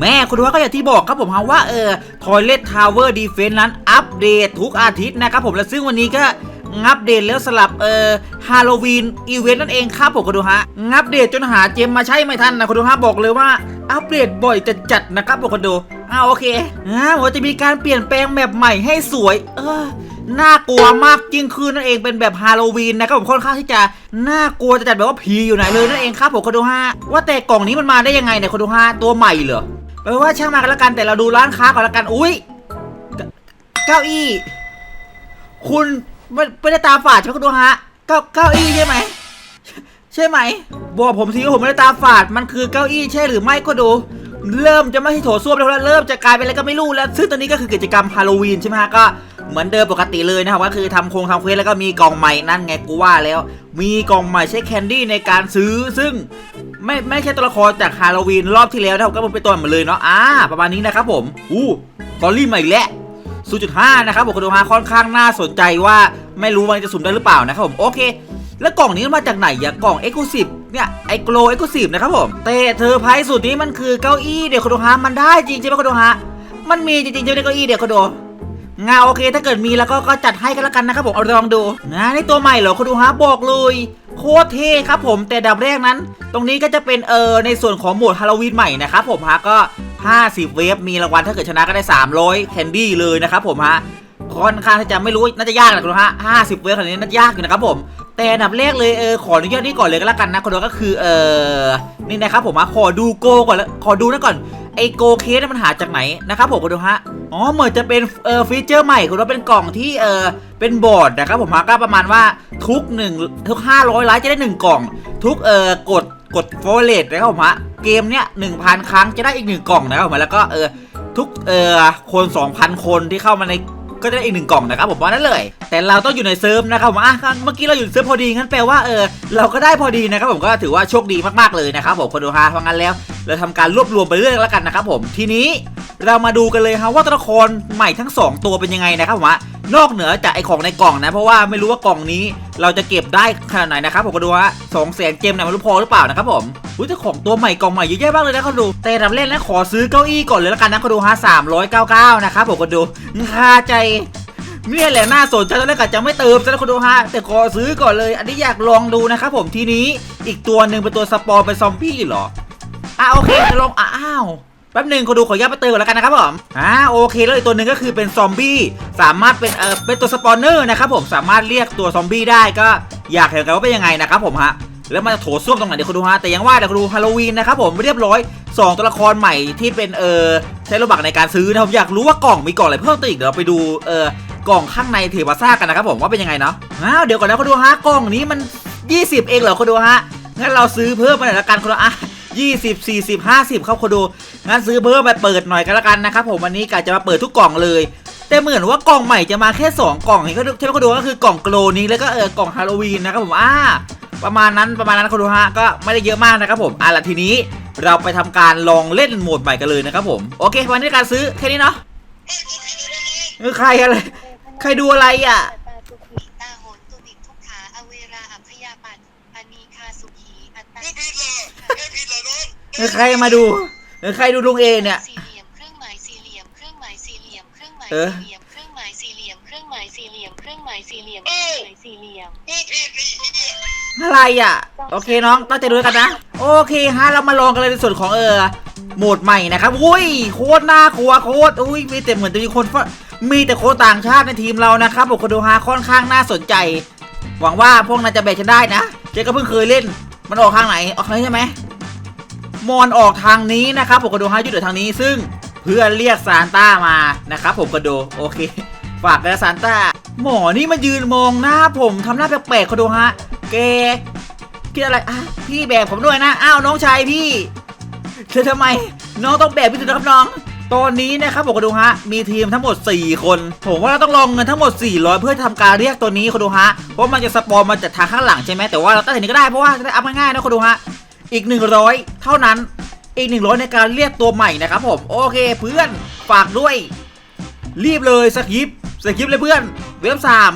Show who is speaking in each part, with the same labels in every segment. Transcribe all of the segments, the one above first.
Speaker 1: แม่คุณดูว่าก็อย่างที่บอกครับผมฮะว่าเออ Toilet Tower Defense นั้นอัปเดตทุกอาทิตย์นะครับผมและซึ่งวันนี้ก็งัปเดตแล้วสลับเอ่อฮาโลวีนอีเวนต์นั่นเองครับผมคุณดูฮะงัปเดตจนหาเจมมาใช้ไม่ทันนะคุณดูฮะบอกเลยว่าอัปเดตบ่อยจะจัดนะครับผมคุณดูอ้าวโอเคอ่าผมจะมีการเปลี่ยนแปลงแบบใหม่ให้สวย เออน่ากลัวมากยิ่งขึ้นนั่นเองเป็นแบบฮาโลวีนนะครับผมค่อนข้างที่จะน่ากลัวจะจัดแบบว่าผีอยู่ไหนเลยนั่นเองครับผมคุณดูฮะว่าแต่กล่องนี้มันมาได้ยังไงเนี่ยคุณดูฮะตัวใหม่เหรอ แปลว่าช่างมากันแล้วกันแต่เราดูร้านค้าก่อนแล้วกัน อุ้ยเก้าอี้ คุณไม่ไม่ได้ตาฝาดใช่ไหมคุณดูฮะ เก้าเก้าอี้ใช่ไหมใช่ไหมบอกผมสิว่าผมไม่ได้ตาฝาดมันคือเก้าอี้ใช่หรือไม่ก็ดู เริ่มจะไม่ใช่โถส้วมแล้วแล้วเริ่มจะกลายเป็นอะไรก็ไม่รู้แล้ว ซึ่งตอนนี้ก็คือกิจกรรมฮาโลวีนใช่ไหมฮะก็ เหมือนเดิมปกติเลยนะครับก็คือทำโครงทำเควสแล้วก็มีกล่องใหม่นั่นไงกูว่าแล้ว มีกล่องใหม่ใช้แคนดี้ในการซื้อซึ่งไม่ไม่ใช่ตัวละครจากฮาโลวีนรอบที่แล้วนะครับก็มันเป็นตัวใหม่เลยเนาะอ่าประมาณนี้นะครับผมอู้ตอรี่ใหม่อีกแล้ว0.5 นะครับผมคุณดูฮะค่อนข้างน่าสนใจว่าไม่รู้ว่าจะสุ่มได้หรือเปล่านะครับผมโอเค แล้วกล่องนี้มาจากไหนอะกล่อง e x c l u s i v e เนี่ยไอโกล e x c l u s i v e นะครับผมแต่เธอไพรส์สุดนี้มันคือเก้าอี้เดี๋ยวคุณดูฮะมันได้จริงใช่ไหมคุณดูฮะมันมีจริงๆใช่ไหมเก้าอี้เดี๋ยวคุณดู งาโอเค ถ้าเกิดมีแล้วก็ก็จัดให้กันแล้วกันนะครับผมเอาลองดูงานนี่ตัวใหม่เหรอคุณดูฮะบอกเลยโคตรเท่ครับผมแต่ดับแรกนั้น ตรงนี้ก็จะเป็นเออในส่วนของโหมดฮาโลวีนใหม่นะครับผมฮะก็ 50 เวฟมีรางวัลถ้าเกิดชนะก็ได้ 300 แคนดี้เลยนะครับผมฮะค่อนข้างที่จะไม่รู้น่าจะยากนะคุณผู้ชมฮะห้าสิบเวฟขนาดนี้น่าจะยากอยู่นะครับผม แต่อันดับแรกเลยเออขออนุญาตนี่ก่อนเลยก็แล้วกันนะคุณผู้ชมก็คือเออนี่นะครับผมฮะขอดูโกก่อนแล้วขอดูนะก่อน ไอโกเคสมันหาจากไหนนะครับผมคุณดูฮะอ๋อเหมือนจะเป็นเอ่อฟีเจอร์ใหม่คุณว่าเป็นกล่องที่เอ่อเป็นบอร์ดนะครับผมฮะก็ประมาณว่าทุกหนึ่งทุกห้าร้อยไลค์จะได้หนึ่งกล่อง ทุกเอ่อกดกดโฟเลตนะครับผมฮะเกมเนี้ยหนึ่งพันครั้งจะได้อีกหนึ่งกล่องนะครับผมแล้วก็เออทุกเอ่อคน2,000คนที่เข้ามาใน ก็จะได้อีกหนึ่งกล่องนะครับผมว่านั่นเลย แต่เราต้องอยู่ในเซิร์ฟนะครับผมอะเมื่อกี้เราอยู่เซิร์ฟพอดีงั้นแปลว่าเออเราก็ได้พอดีนะครับผมก็ถือว่าโชคดีมากๆเลยนะครับผมคนดูฮาเพราะงั้นแล้ว เราทำการรวบรวมไปเรื่อยแล้วกันนะครับผมทีนี้เรามาดูกันเลยครับว่าตัวละครใหม่ทั้ง 2 ตัวเป็นยังไงนะครับผมฮะ นอกเหนือจากไอของในกล่องนะ เพราะว่าไม่รู้ว่ากล่องนี้เราจะเก็บได้ขนาดไหนนะครับผมก็ดูฮะสองแสนเจมเนี่ยมันรู้พอหรือเปล่านะครับผมอุ้ยแต่ของตัวใหม่กล่องใหม่เยอะแยะมากเลยนะเขาดู แต่ดับเล่นแล้วขอซื้อเก้าอี้ก่อนเลยล้วกันนะเขาดูฮะสามร้อยเก้าเก้านะครับผมก็ดูคาใจเนี่ยแหละน่าสนใจตอนแรกกะจะไม่เติมซะแล้วคุณดูฮะแต่ขอซื้อก่อนเลย อันนี้อยากลองดูนะครับผมทีนี้อีกตัวหนึ่งเป็นตัวสปอร์เป็นซอมบี้เหรออะโอเคจะลองอ้าว แป๊บหนึ่งขอดูขออนุญาตไปเติมก่อนแล้วกันนะครับผมอ่าโอเคแล้วอีกตัวหนึ่งก็คือเป็นซอมบี้สามารถเป็นเออเป็นตัวสปอนเนอร์นะครับผมสามารถเรียกตัวซอมบี้ได้ก็อยากเห็นกันว่าเป็นยังไงนะครับผมฮะแล้วมันจะโถส้วมตรงไหนเดี๋ยวคุณดูฮะแต่ยังว่าเดี๋ยวคุณดูฮาโลวีนนะครับผมเรียบร้อยสองตัวละครใหม่ที่เป็นเออใช้โลบักในการซื้อนะผมอยากรู้ว่ากล่องมีกล่องอะไรเพิ่มเติมอีกเดี๋ยวเราไปดูเออกล่องข้างในเทวาซ่ากันนะครับผมว่าเป็นยังไงเนาะอ้าวเดี๋ยวก่อนนะคุณดูฮะกล่องนี้มัน 20 เองเหรอคุณดูฮะงั้นเราซื้อเพิ่มไปหน่อยละกันคุณดูอะ 20 40 50 ครับคุณดู งั้นซื้อเพิ่มไปเปิดหน่อยกันละกันนะครับผมวันนี้กะจะมาเปิดทุกกล่องเลย แต่เหมือนว่ากล่องใหม่จะมาแค่ 2 กล่องเห็นก็ใช่ไหมคุณดูก็คือกล่องโกลนี้แล้วก็เออกล่องฮาโลวีนนะครับผมอ่าประมาณนั้นประมาณนั้นคุณดูฮะก็ไม่ได้เยอะมากนะครับผมอะละทีนี้เราไปทำการลองเล่นโหมดใหม่กันเลยนะครับผมโอเควันนี้การซื้อแค่นี้เนาะเออใครอะไรใครดูอะไรอะ
Speaker 2: เออ
Speaker 1: ใครมาดูเออใครดูลุงเอเนี่ย
Speaker 2: สี่เหลี่ยมเครื่องหมายสี่เหลี่ยมเครื่องหมายสี่เหลี่ยมเครื่องหมาย
Speaker 1: เออ
Speaker 2: สี่เหลี่ยมเครื่องหมายสี่เหลี่ยมเครื่องหมายสี่เหลี่ยมเครื่องหมายสี่เหลี่ยมเครื่องหมายสี่เหลี่ยม
Speaker 3: กูผิดนี่เหี้ย
Speaker 1: อะไรอะ โอเคน้องตั้งใจดูแล้วกันนะ โอเคฮะเรามาลองกันเลยในส่วนของเออโหมดใหม่นะครับอุ้ยโคตรน่ากลัวโคตรอุ้ยมีแต่เหมือนจะมีคนฝมีแต่คนต่างชาติในทีมเรานะครับผมคนดูฮะค่อนข้างน่าสนใจ หวังว่าพวกนายจะแบกฉันได้นะเจ๊ก็เพิ่งเคยเล่น มันออกทางไหนออกทางนี้ใช่ไหม มอนออกทางนี้นะครับผมก็ดูฮะยุดเดือทางนี้ซึ่งเพื่อนเรียกซานต้ามานะครับผมก็ดูโอเค ฝากนะซานต้า หมอนี่มายืนมองหน้าผมทำหน้าแปลกๆเขาดูฮะแกคิดอะไรอะพี่แบกผมด้วยนะอ้าวน้องชายพี่เธอทำไม น้องต้องแบกพี่ถึงนะครับน้องตอนนี้นะครับผมก็ดูฮะมีทีมทั้งหมด 4 คน ผมว่าเราต้องลองเงินทั้งหมด 400 เพื่อทำการเรียกตัวนี้คุณดูฮะเพราะมันจะสปอนมาจากทางข้างหลังใช่ไหมแต่ว่าเราตั้งแต่นี้ก็ได้เพราะว่าจะได้อัพง่ายๆนะคุณดูฮะ อีก 100 เท่านั้นอีก 100 ในการเรียกตัวใหม่นะครับผม โอเคเพื่อนฝากด้วย รีบเลยสกิปสกิปเลยเพื่อน เว็บสาม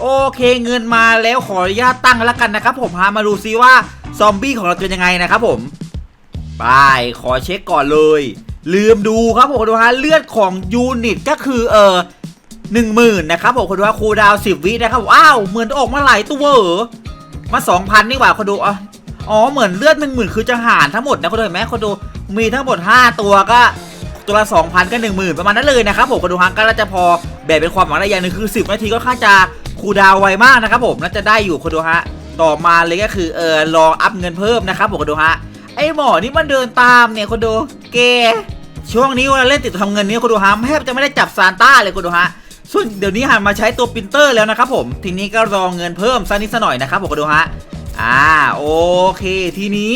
Speaker 1: โอเคเงินมาแล้วขออนุญาตตั้งแล้วกันนะครับผมฮะมาดูซิว่าซอมบี้ของเราเป็นยังไงนะครับผมไปขอเช็คก่อนเลย ลืมดูครับผมคนดูฮะเลือดของยูนิตก็คือเออหนึ่งหมื่นนะครับผมคนดูฮะคูดาวสิบวินะครับว้าวเหมือนออกมาหลายตัวเหรอมาสองพันนี่หว่าคนดูอะ อ๋อเหมือนเลือดหนึ่งหมื่นคือจะหารทั้งหมดนะคนดูเห็นไหมคนดูมีทั้งหมด 5 ตัวก็ตัวละ2,000ก็10,000 ประมาณนั้นเลยนะครับผมคนดูฮะก็น่าจะพอแบ่งเป็นความหวังได้อย่างหนึ่งคือ 10 นาทีก็ค่าจะคูดาวไวมากนะครับผมน่าจะได้อยู่คนดูฮะต่อมาเลยก็คือเออรออัพเงินเพิ่มนะครับผมคนดูฮะไอหมอนี่มันเดินตามเนี่ยคนดูเกช่วงนี้เวลาเล่นติดทำเงินนี่คนดูฮะแทบจะไม่ได้จับซานต้าเลยคนดูฮะส่วนเดี๋ยวนี้หันมาใช้ตัวปรินเตอร์แล้วนะครับผมทีนี้ก็รอเงินเพิ่มสักนิดสักหน่อยนะครับผมคนดูฮะ อ่าโอเคทีนี้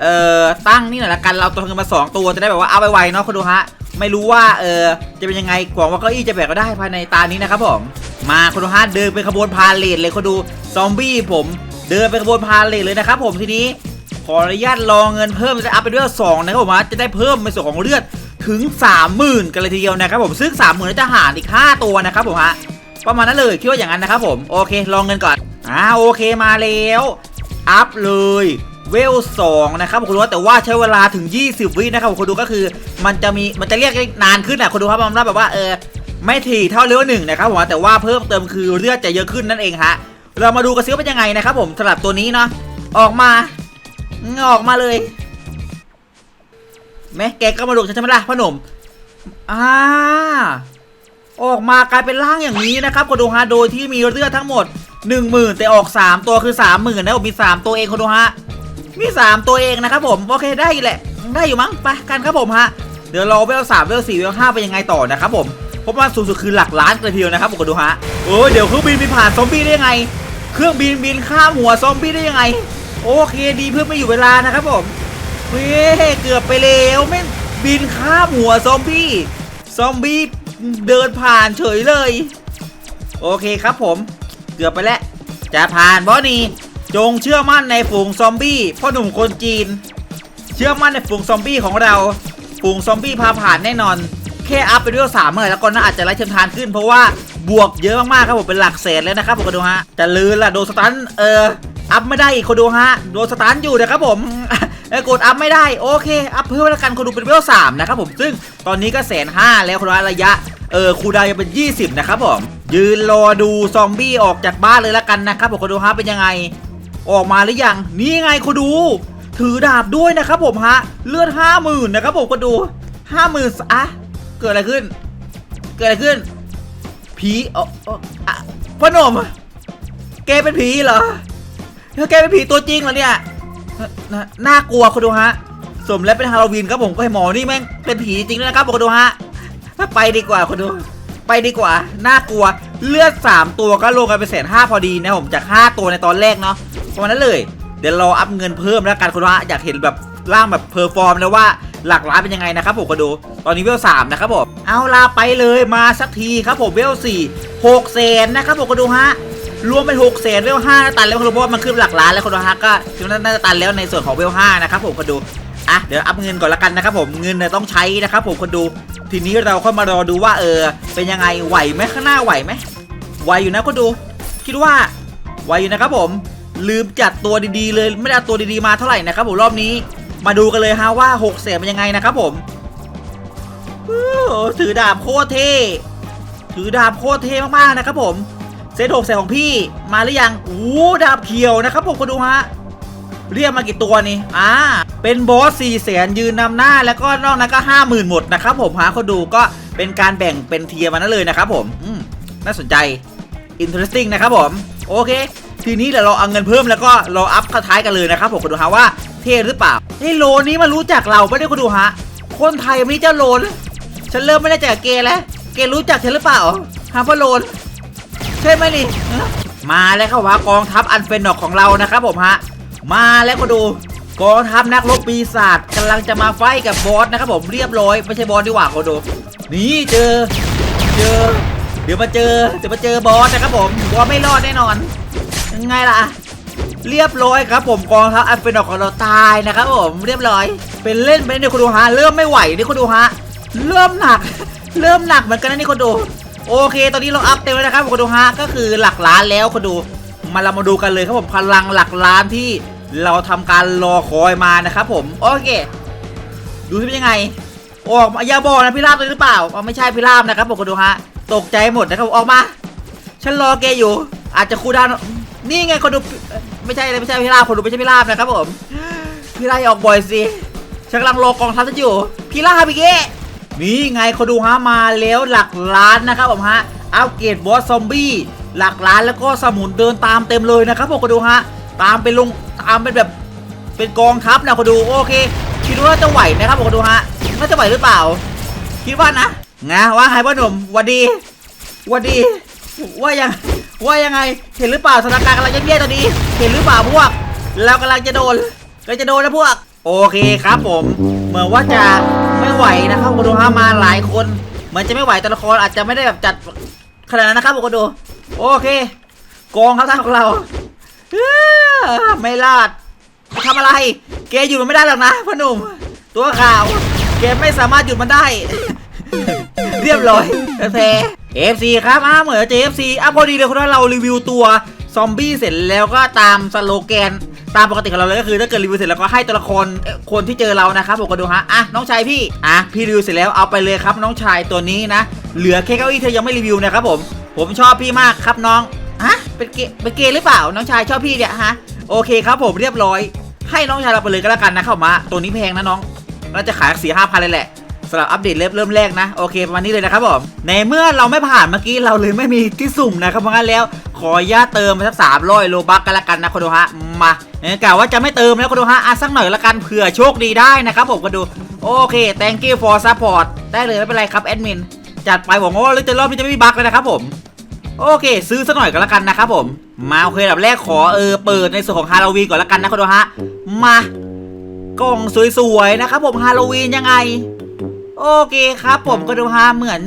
Speaker 1: เอ่อตั้งนี่หน่อยละกันเราตัวเงินมา 2 ตัวจะได้แบบว่าเอาไวๆเนาะคนดูฮะไม่รู้ว่าเออจะเป็นยังไงกว่างว่าเก้าอี้จะแบกก็ได้ภายในตานี้นะครับผมมาคนดูฮะเดินเป็นขบวนพาเลทเลยคนดูซอมบี้ผมเดินเป็นขบวนพาเลทเลยนะครับผมทีนี้ขออนุญาตรองเงินเพิ่มจะอัพไปเลือดสองนะครับผมจะได้เพิ่มในส่วนของเลือดถึง 30,000 กันเลยทีเดียวนะครับผมซึ่ง 30,000จะหารอีก 5 ตัวนะครับผมฮะประมาณนั้นเลยคิดว่าอย่างนั้นนะครับผมโอเคลองเงินก่อน อ่าโอเคมาแล้ว อัพเลยเวลสองนะครับผมคุณดูว่าแต่ว่าใช้เวลาถึง 20 วินะครับผมคุณดูก็คือ มันจะมีมันจะเรียกได้นานขึ้นนะคุณดูครับมันแบบว่าเออไม่ถี่เท่าเลเวลหนึ่งนะครับผมแต่ว่าเพิ่มเติมคือเลือดจะเยอะขึ้นนั่นเองฮะเรามาดูกันซิว่าเป็นยังไงนะครับผมสำหรับตัวนี้เนาะออกมางอกมาเลยแม่แกก็มาดูฉันใช่ไหมล่ะพ่อหนุ่มอ่าออกมากลายเป็นร่างอย่างนี้นะครับคนดูฮะโดยที่มีเลือดทั้งหมด 1 0,000แต่ออก3ตัวคือ30,000นะผมมี3ตัวเองคนดูฮะ มี3ตัวเองนะครับผม โอเคได้แหละ ได้อยู่มั้งไปกันครับผมฮะ เดี๋ยวรอเวลสามเวลสี่เวลห้าเป็นยังไงต่อนะครับผมเพราะว่าสูงสุดคือหลักล้านเลยทีเดียวนะครับผมคนดูฮะโอ้เดี๋ยวเครื่องบินบินผ่านซอมบี้ได้ยังไง เครื่องบินบินข้ามหัวซอมบี้ได้ยังไง โอเคดีเพื่อไม่อยู่เวลานะครับผมเฮ้เกือบไปแล้วแม่งบินข้ามหัวซอมบี้ ซอมบี้เดินผ่านเฉยเลย โอเคครับผม กือบไปแล้ว จะผ่านบอนี่จงเชื่อมั่นในฝูงซอมบี้พ่อหนุ่มคนจีน เชื่อมั่นในฝูงซอมบี้ของเรา ฝูงซอมบี้พาผ่านแน่นอน แค่อัพไปด้วยสามเมื่อไหร่แล้วก็น่าอาจจะไล่เชิงทานขึ้นเพราะว่าบวกเยอะมากๆครับผมเป็นหลักแสนเลยนะครับผมก็ดูฮะจะลืนล่ะโดนสตันเอออัพไม่ได้อีกคนดูฮะโดนสตันอยู่นะครับผมกดอัพไม่ได้โอเคอัพเพิ่มแล้วกันคนดูเป็นเวลสามนะครับผมซึ่งตอนนี้ก็แสนห้าแล้วคนดูฮะระยะเออคูดาวน์ยังเป็น 20 นะครับผม ยืนรอดูซอมบี้ออกจากบ้านเลยล้วกันนะครับผมคนดูฮะเป็นยังไง ออกมาหรือยังนี่ไงคุณดู ถือดาบด้วยนะครับผมฮะเลือดห้าหมื่นนะครับผมคุณดูห้าหมื่นอะเกิดอะไรขึ้น เกิดอะไรขึ้นผีเออเออะพ่อหนุ่มแกเป็นผีเหรอเธอแกเป็นผีตัวจริงเหรอเนี่ยน่ากลัวคุณดูฮะสมแล้วเป็นฮาโลวีนครับผมก็ให้หมอนี่แม่งเป็นผีจริงด้วยนะครับผมคุณดูฮะไปดีกว่าคุณดู ไปดีกว่า น่ากลัว เลือด 3 ตัวก็ลงกันไปแสนห้าพอดีนะผมจาก 5 ตัวในตอนแรกเนาะประมาณนั้นเลย เดี๋ยวรออัพเงินเพิ่มแล้วกันคุณว่าอยากเห็นแบบร่างแบบเพอร์ฟอร์มแล้วว่าหลักล้านเป็นยังไงนะครับผมก็ดู ตอนนี้เวลสามนะครับผม เอาลาไปเลยมาสักทีครับผมเวลสี่หกแสนนะครับผมก็ดูฮะ รวมเป็นหกแสนเวลห้าตันแล้วคุณดูเพราะว่ามันขึ้นหลักล้านแล้วคุณดูฮะก็คิดว่าน่าจะตันแล้วในส่วนของเวลห้านะครับผมก็ดู อะเดี๋ยวอัพเงินก่อนละกันนะครับผมเงินเนี่ยต้องใช้นะครับผมคนดูทีนี้เราค่อยมารอดูว่าเออ เป็นยังไงไหวไหมข้างหน้าไหวไหมไหวอยู่นะคนดู คิดว่าไหวอยู่นะครับผมลืมจัดตัวดีๆเลยไม่ได้เอาตัวดีๆมาเท่าไหร่นะครับผมรอบนี้มาดูกันเลยฮะว่า6เสียเป็นยังไงนะครับผมถือดาบโคตรเท่ถือดาบโคตรเท่มากๆนะครับผมเซตหกเสียของพี่มาหรือยังโอ้ดาบเขียวนะครับผมคนดูฮะ เรียกมากี่ตัวนี่อ่าเป็นบอส4ี่แสนยืนนำหน้าแล้วก็นอกนั้นก็ห้าหมื่นหมดนะครับผมหาคนดูก็เป็นการแบ่งเป็นเทียร์มานั่นเลยนะครับผมอืมน่าสนใจ interesting นะครับผมโอเค ทีนี้เดี๋ยวเราเอาเงินเพิ่มแล้วก็เราอัพเข้าท้ายกันเลยนะครับผมคนดูฮะว่าเท่หรือเปล่าไอ้โลนี้มันรู้จักเราไม่ได้คนดูฮะคนไทยไม่เจ้าโลนฉันเริ่มไม่ได้จากเกย์แล้ว เกย์รู้จักฉันหรือเปล่าฮาพ่อโลนใช่ไหมนี่มาแล้วครับว่ากองทัพอันเฟนนอกของเรานะครับผมฮะ มาแล้วก็ดูกองทัพนักรบปีศาจกำลังจะมาไฟกับบอสนะครับผมเรียบร้อยไม่ใช่บอสดีกว่าก็ดูนี่เจอเจอ เดี๋ยวมาเจอเดี๋ยวมาเจอบอสนะครับผมบอสไม่รอดแน่นอนยังไงล่ะเรียบร้อยครับผมกองทัพอันเฟนนอกของเราตายนะครับผมเรียบร้อย เป็นเล่นไปนี่คุณดูฮะเริ่มไม่ไหวนี่คุณดูฮะเริ่มหนัก เริ่มหนักเหมือนกันนะนี่คุณดู โอเค ตอนนี้เราอัพเต็มแล้วนะครับคุณดูฮะก็คือหลักล้านแล้วคุณดู มาเรามาดูกันเลยครับผมพลังหลักล้านที่เราทำการรอคอยมานะครับผมโอเคดูที่เป็นยังไงออกมาอย่าบอกนะพี่ราบเลยหรือเปล่าไม่ใช่พี่ราบนะครับผมคนดูฮะตกใจหมดนะครับออกมาฉันรอแกอยู่ อาจจะคูดานนี่ไงคนดูไม่ใช่เลยไม่ใช่พี่ราบคนดูไม่ใช่พี่ราบนะครับผมพี่ราบออกบ่อยสิฉันกำลังรอกองทัพฉันอยู่พี่ราบพี่เก้นี่ไงคนดูฮะมาแล้วหลักล้านนะครับผมฮะอัปเกรดบอสซอมบี้ หลักล้านแล้วก็สมุนเดินตามเต็มเลยนะครับผมคนดูฮะตามเป็นลงตามเป็นแบบเป็นกองทัพนะคนดูโอเค คิดว่าจะไหวนะครับผมคนดูฮะน่าจะไหวหรือเปล่า คิดว่านะงะว่าไงพ่อหนุ่มวัดดีวัดดี ว่ายังว่ายังไง เห็นหรือเปล่าสถานการณ์กำลังจะแย่ตอนนี้ เห็นหรือเปล่าพวกเรากำลังจะโดนกำลังจะโดนนะพวก โอเคครับผม เหมือนว่าจะไม่ไหวนะครับคนดูฮะมาหลายคน เหมือนจะไม่ไหวแต่ละคนอาจจะไม่ได้แบบจัดขนาดนั้นนะครับผมคนดู โอเคกองครับท่านของเราไม่รอดทำอะไร เกหยุดมันไม่ได้หรอกนะพ่อหนุ่ม ตัวข่าว เกมไม่สามารถหยุดมันได้ เรียบร้อยแพ้ FC ครับอ้าเหมือนจะ FC อะพอดีเลยคุณว่าเรารีวิวตัวซอมบี้เสร็จแล้วก็ตามสโลแกนตามปกติของเราเลยก็คือถ้าเกิดรีวิวเสร็จแล้วก็ให้ตัวละครคนที่เจอเรานะครับผมก็ดูฮะอะน้องชายพี่อะพี่รีวิวเสร็จแล้วเอาไปเลยครับน้องชายตัวนี้นะ เหลือแค่เก้าอี้เธอยังไม่รีวิวนะครับผม ผมชอบพี่มากครับน้องฮะเป็นเกย์เป็นเกย์หรือเปล่า น้องชายชอบพี่เนี่ยฮะโอเคครับผมเรียบร้อย ให้น้องชายเราไปเลยก็แล้วกันนะเข้ามาตัวนี้แพงนะน้องน่าจะขายสี่ห้าพันเลยแหละสำหรับอัปเดตเริ่มเริ่มแรกนะโอเคประมาณนี้เลยนะครับผมในเมื่อเราไม่ผ่านเมื่อกี้เราเลยไม่มีที่สุ่มนะครับเพราะงั้นแล้ว ขอญาตเติมไปสักสามร้อยโลบักกันละกันนะคนดูฮะมาเนี่ยกล่าวว่าจะไม่เติมแล้วคนดูฮะอะสักหน่อยละกันเผื่อโชคดีได้นะครับผมคนดูโอเค thank you for support ได้เลยไม่เป็นไรครับแอดมิน จัดไปหวังว่าเราจะรอบนี้จะไม่มีบั๊กเลยนะครับผมโอเค ซื้อสักหน่อยก็แล้วกันนะครับผมมาโอเคดับแรกขอเออเปิดในส่วนของฮาโลวีนก่อนละกันนะคนดูฮะมากล่องสวยๆนะครับผมฮาโลวีนยังไง โอเคครับ ผมก็ดูฮาเหมือน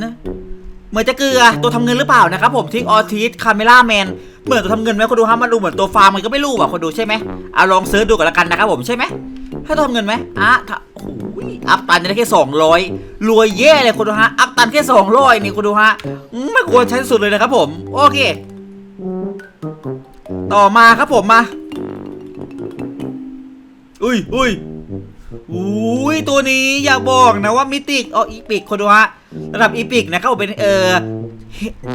Speaker 1: เหมือนจะเกลือตัวทำเงินหรือเปล่านะครับผมทิกออทิสคาเมล่าแมนเหมือนตัวทำเงินไหมคนดูฮะมันดูเหมือนตัวฟาร์มมันก็ไม่รู้อะคนดูใช่ไหมเอาลองเซิร์ชดูกันละกันนะครับผมใช่ไหมให้ตัวทำเงินไหมอะ อ้โหอัพตันได้แค่สองร้อยรวยแย่เลยคนดูฮะ อัพตันแค่สองร้อยนี่คนดูฮะอืมไม่ควรใช้สุดเลยนะครับผม โอเค ต่อมาครับผมมา อุ้ยอุ้ยอุ้ยตัวนี้อย่าบอกนะว่ามิติกอ๋ออีพิกคนดูฮะระดับอีพิกนะครับผมเป็นเออ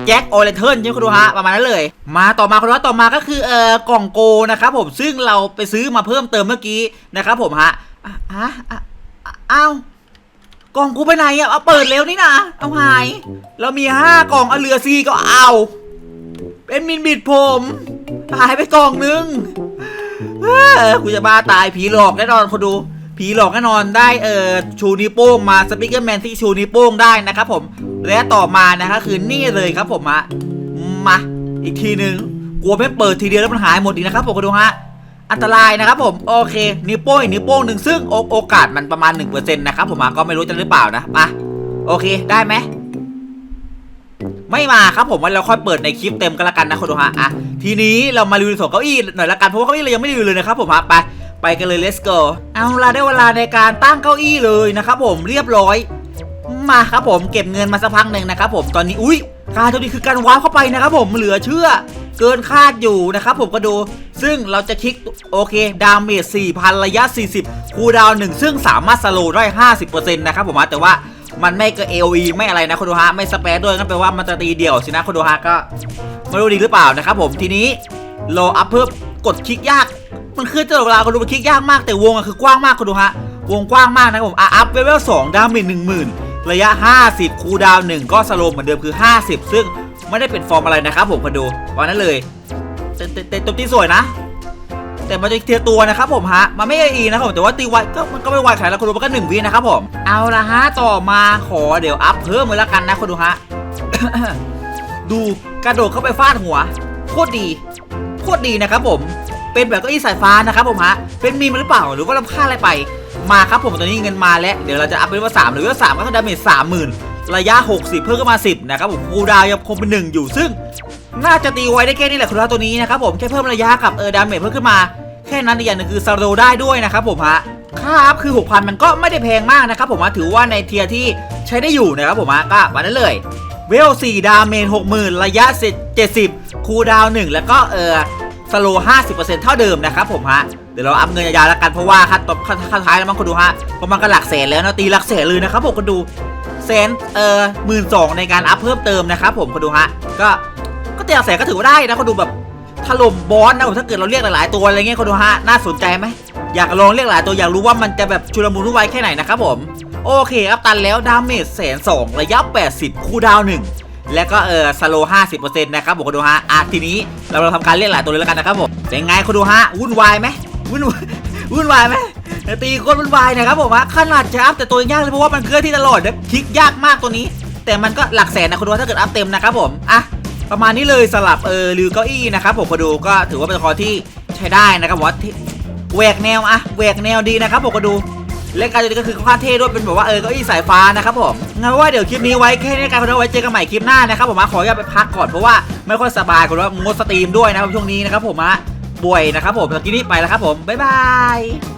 Speaker 1: แจ็คโอเลเทิร์นใช่ไหมคนดูฮะประมาณนั้นเลย มาต่อมาคนดูฮะต่อมาก็คือเออกล่องโกนะครับผมซึ่งเราไปซื้อมาเพิ่มเติมเมื่อกี้นะครับผมฮะอะอะ อ้าวกล่องกูไปไหนอะเอาเปิดเร็วนี่นะเอาหาย เรามีห้ากล่องเอาเหลือซีก็เอา เป็นมินบิดผมหายไปกล่องนึงกูจะบ้าตายผีหลอกแน่นอนคนดู ผีหลอกแน่นอนได้เออชูนิ้วโป้งมาสปิเกอร์แมนที่ชูนิ้วโป้งได้นะครับผม และต่อมานะครับคือนี่เลยครับผมฮะมา อีกทีหนึ่งกลัวไม่เปิดทีเดียวแล้วมันหายหมดอีกนะครับผมคนดูฮะ อันตรายนะครับผมโอเคนิ้วโป้งอีกนิ้วโป้งหนึ่งซึ่งโอโอกาสมันประมาณ1%นะครับผมฮะก็ไม่รู้จะหรือเปล่านะมาโอเคได้ไหมไม่มาครับผมว่าเราค่อยเปิดในคลิปเต็มกันละกันนะคุณดูฮะอะทีนี้เรามารีวิวส่วนเก้าอี้หน่อยละกันเพราะว่าเก้าอี้เรายังไม่รีวิวเลยนะครับผมฮะไปไปกันเลย let's go เอาละได้เวลาในการตั้งเก้าอี้เลยนะครับผมเรียบร้อย มาครับผมเก็บเงินมาสักพักหนึ่งนะครับผมตอนนี้อุ้ยการตัวนี้คือการว้าวเข้าไปนะครับผมเหลือเชื่อ เกินคาดอยู่นะครับผมก็ดู ซึ่งเราจะคลิกโอเค ดาเมจ4,000 ระยะ 40 คูดาวน์หนึ่งซึ่งสามารถสโลว์ได้ 50%นะครับผมแต่ว่ามันไม่เกิน AOE ไม่อะไรนะคุณดูฮะไม่สเปรด้วยงั้นแปลว่ามันจะตีเดี่ยวสินะคุณดูฮะก็ไม่รู้ดีหรือเปล่านะครับผมทีนี้โลอัพเพิ่มกดคลิกยาก มันคือตลอดเวลาคุณดูมันคลิกยากมากแต่วงอะคือกว้างมากคุณดูฮะวงกว้างมากนะครับผมอะอัพเลเวล2ดาเมจ10,000ระยะ 50 คูดาวน์หนึ่งก็สโลว์เหมือนเดิมคือ 50 ซึ่งไม่ได้เป็นฟอร์มอะไรนะครับผมมาดูวันนั้นเลย แต่แต่แต่ตัวที่สวยนะ แต่มันจะเทียตัวนะครับผมฮะ มันไม่ไออีนะครับผมแต่ว่าตีไวก็มันก็ไม่ไวขนาดนั้นคนดูมันก็หนึ่งวินะครับผม เอาละฮะต่อมาขอเดี๋ยวอัพเพิ่มเลยละกันนะคนดูฮะ ดูกระโดดเข้าไปฟาดหัวโคตรดีโคตรดีนะครับผม เป็นแบบก้าอี้สายฟ้านะครับผมฮะ เป็นมีมหรือเปล่าหรือว่าเราพลาดอะไรไป มาครับผมตอนนี้เงินมาแล้ว เดี๋ยวเราจะอัพเป็นว่า3หรือว่า3ก็คือดาเมจสามหมื่นระยะ 60 เพิ่มขึ้นมา 10 นะครับผมคูดาวยังคงเป็นหนึ่งอยู่ซึ่ง น่าจะตีไว้ได้แค่นี้แหละคุณตัวนี้นะครับผมแค่เพิ่มระยะกับเออดาเมจเพิ่มขึ้นมา แค่นั้นอีกอย่างหนึงคือสโลได้ด้วยนะครับผมฮะค่าอัพคือ 6,000 มันก็ไม่ได้แพงมากนะครับผมฮะถือว่าในเทียร์ที่ใช้ได้อยู่นะครับผมฮะก็มาได้เลยเวล4ดาเมจ60,000 ระยะ 70 คูลดาวน์1แล้วก็เออสโลว์50%เท่าเดิมนะครับผมฮะเดี๋ยวเราอัพเงินยาวๆแล้วกันเพราะว่าค่าตบค่าท้ายแล้วมั้งคนดูฮะเพราะมันก็หลักแสนแล้วนะตีหลักแสนเลยนะครับผมคนดูแสนเอ่อหมื่นสองในการอัพเพิ่มเติมนะครับผมคนดูฮะก็ ตีหลักแสนก็ถือว่าได้นะคนดูแบบถล่มบอสนะผมถ้าเกิดเราเรียกหลายๆตัวอะไรเงี้ยคนดูฮะน่าสนใจไหมอยากลองเรียกหลายตัวอยากรู้ว่ามันจะแบบชุลมุนวุ่นวายแค่ไหนนะครับผมโอเคอัพตันแล้วดาเมจแสนสองระยะ 80 คูลดาวหนึ่งแล้วก็เออสโลห้าสิบเปอร์เซ็นต์นะครับผมคนดูฮะอะทีนี้เราเราทำการเรียกหลายตัวเลยแล้วกันนะครับผมเป็นไงคนดูฮะวุ่นวายไหมวุ่นวายวุ่นวายไหมตีโคนวุ่นวายนะครับผมฮะขนาดจะอัพแต่ตัวยากเลยเพราะว่ามันเคลื่อนที่ตลอดนะคลิกยากมากตัวนี้ แต่มันก็หลักแสนนะคนดูถ้าเกิดอัพเต็มนะครับผมอะ ประมาณนี้เลยสลับเออลือเก้าอี้นะครับผมคนดูก็ถือว่าเป็นคอที่ใช้ได้นะครับว่าที่แหวกแนวอะแหวกแนวดีนะครับผมคนดูและการจะก็คือค่างเท่ด้วยเป็นแบบว่าเออเก็อี้สายฟ้านะครับผมงั้นว่าเดี๋ยวคลิปนี้ไว้แค่นี้กันเอาไว้เจอกันใหม่คลิปหน้านะครับผมมาขออนุญาตไปพักก่อนเพราะว่าไม่ค่อยสบายคนว่างดสตรีมด้วยนะครับช่วงนี้นะครับผมมาป่วยนะครับผมตอนนี้ไปแล้วครับผมบ๊ายบาย